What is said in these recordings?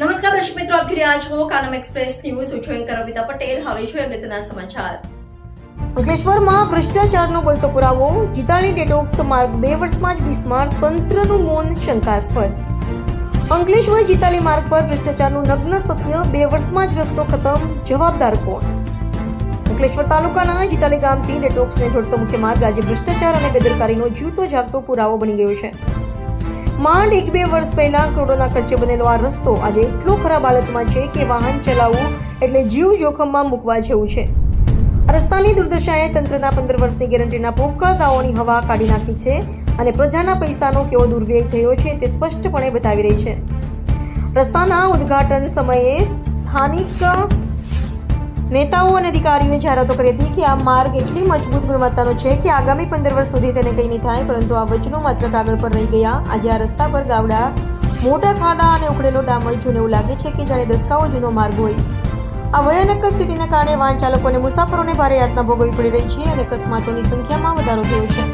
નમસ્કાર દર્શક મિત્રો, આપ જોઈ રહ્યા છો કાનમ એક્સપ્રેસ ન્યૂઝ. હું છું અમિતા પટેલ. હવે જોઈએ અગત્યના સમાચાર. અંકલેશ્વરમાં ભ્રષ્ટાચારનો બોલતો પુરાવો. જીતાલી ડેટોક્સ માર્ગ બે વર્ષમાં જ બિસ્માર તંત્રનું મૌન શંકાસ્પદ. અંકલેશ્વર જીતાલી માર્ગ પર ભ્રષ્ટાચારનું નગ્ન સત્ય બે વર્ષમાં જ રસ્તો ખતમ. જવાબદાર કોણ? અંકલેશ્વર તાલુકાના જીતાલી ગામથી ડેટોક્સને જોડતો મુખ્ય માર્ગ આજે ભ્રષ્ટાચાર અને બેદરકારીનો જીવતો જાગતો પુરાવો બની ગયો છે. માંડ એક બે વર્ષ પહેલા કરોડોના ખર્ચે બનેલો આ રસ્તો આજે એટલો ખરાબ હાલતમાં છે કે વાહન ચલાવવું એટલે જીવ જોખમમાં મૂકવા જેવું છે. રસ્તાની દુર્દશાએ તંત્રના પંદર વર્ષની ગેરંટીના પોકળતાઓની હવા કાઢી નાખી છે અને પ્રજાના પૈસાનો કેવો દુર્વ્યય થયો છે તે સ્પષ્ટપણે બતાવી રહી છે. રસ્તાના ઉદ્ઘાટન સમયે સ્થાનિક નેતાઓ અને અધિકારીઓએ જાહેરાતો કરી હતી કે આ માર્ગ એટલી મજબૂત ગુણવત્તાનો છે કે આગામી પંદર વર્ષ સુધી તેને કંઈ નહીં થાય, પરંતુ આ વચનો માત્ર કાગળ પર રહી ગયા. આજે આ રસ્તા પર ગાવડા, મોટા ખાડા અને ઉકળેલો ડામર જોઈને એવું લાગે છે કે જાણે દસકાઓ જૂનો માર્ગ હોય. આ ભયાનક સ્થિતિને કારણે વાહન ચાલકો અને મુસાફરોને ભારે યાતના ભોગવવી પડી રહી છે અને અકસ્માતોની સંખ્યામાં વધારો થયો છે.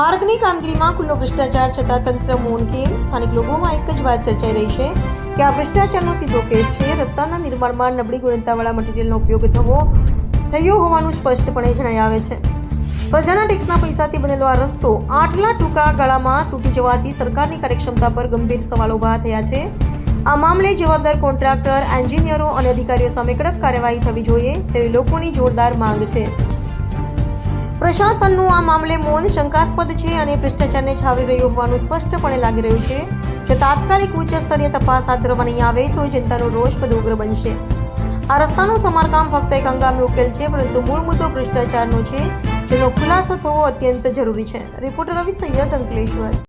માર્ગની કામગીરીમાં ખુલ્લો ભ્રષ્ટાચાર છતાં તંત્ર મૌન કેમ સ્થાનિક લોકોમાં એક જ વાત ચર્ચાઈ રહી છે. કે આ ભ્રષ્ટાચારનો સીધો કેસ છે. રસ્તાના નિર્માણમાં નબળી ગુણવત્તાવાળા મટીરિયલનો ઉપયોગ થવો, થયો હોવાનું સ્પષ્ટપણે જણાઈ આવે છે. પ્રજાના ટેક્સના પૈસાથી બનેલો આ રસ્તો આટલા ટૂંકા ગાળામાં તૂટી જવાથી સરકારની કાર્યક્ષમતા પર ગંભીર સવાલો ઊભા થયા છે. આ મામલે જવાબદાર કોન્ટ્રાક્ટર, એન્જિનિયરો અને અધિકારીઓ સામે કડક કાર્યવાહી થવી જોઈએ તેવી લોકોની જોરદાર માંગ છે. પ્રશાસનનું આ મામલે મૌન શંકાસ્પદ છે અને ભ્રષ્ટાચારને છાવરી રહ્યું હોવાનું સ્પષ્ટપણે લાગી રહ્યું છે. જો તાત્કાલિક ઉચ્ચ સ્તરીય તપાસ હાથ ધરવામાં નહીં આવે તો જનતાનો રોષ વધુ ઉગ્ર બનશે. આ રસ્તાનું સમારકામ ફક્ત એક હંગામી ઉકેલ છે, પરંતુ મૂળ મુદ્દો ભ્રષ્ટાચારનો છે, જેનો ખુલાસો થવો અત્યંત જરૂરી છે. રિપોર્ટર રવિ સૈયદ અંકલેશ્વર.